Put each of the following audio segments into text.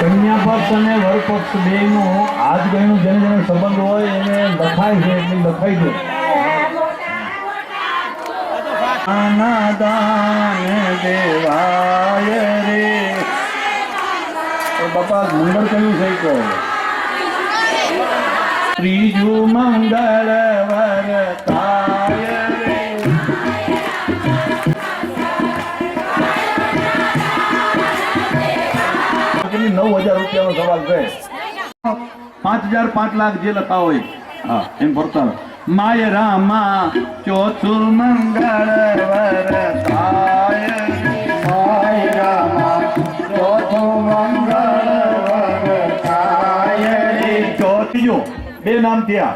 કન્યા પક્ષ અને થઈ ગયો ત્રીજું મંગળ કેટલી નવ હજાર રૂપિયાનો સવાલ છે. પાંચ હજાર પાંચ લાખ જે લખા હોય. હા એમ ભરતા માય રામા ચોથું મંગળ વરતાય માય રામા ચોથું મંગળ વરતાય ચોથીજો બે નામ થયા.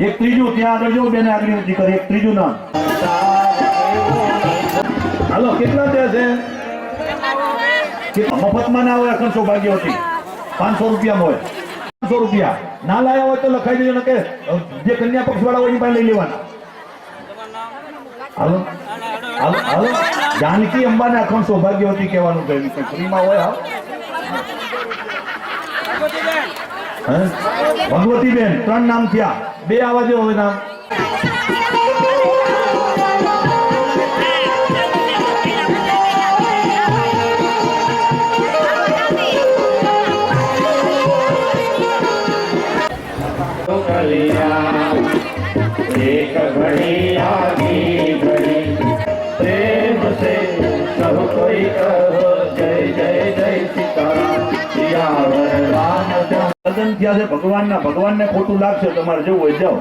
એક ત્રીજું ત્યાં આગળ જો બેને આગળ કરી. એક ત્રીજું નામ. હાલો કેટલા ત્યાં છે? મફતમાં ના હોય અખંડ સૌભાગ્યવતી પાંચસો રૂપિયામાં હોય. પાંચસો રૂપિયા. ના લાયા હોય તો લખાઈ દેજો ને કે જે કન્યા પક્ષ વાળા હોય એ પાસે લઈ લેવાના. હાલો? હાલો? હાલો? જાનકી અંબાને અખંડ સૌભાગ્યવતી કહેવાનું કહ્યું કે ફ્રીમાં હોય ભગવતીબેન, ત્રણ નામ થયા. બે આવા જો હવે નામ. કલિયા એક ઘડી આધી જય જય જય સીતારામ સિયાવર રામ ભજન ખોટું લાગશે તમારે જવું હોય જાઓ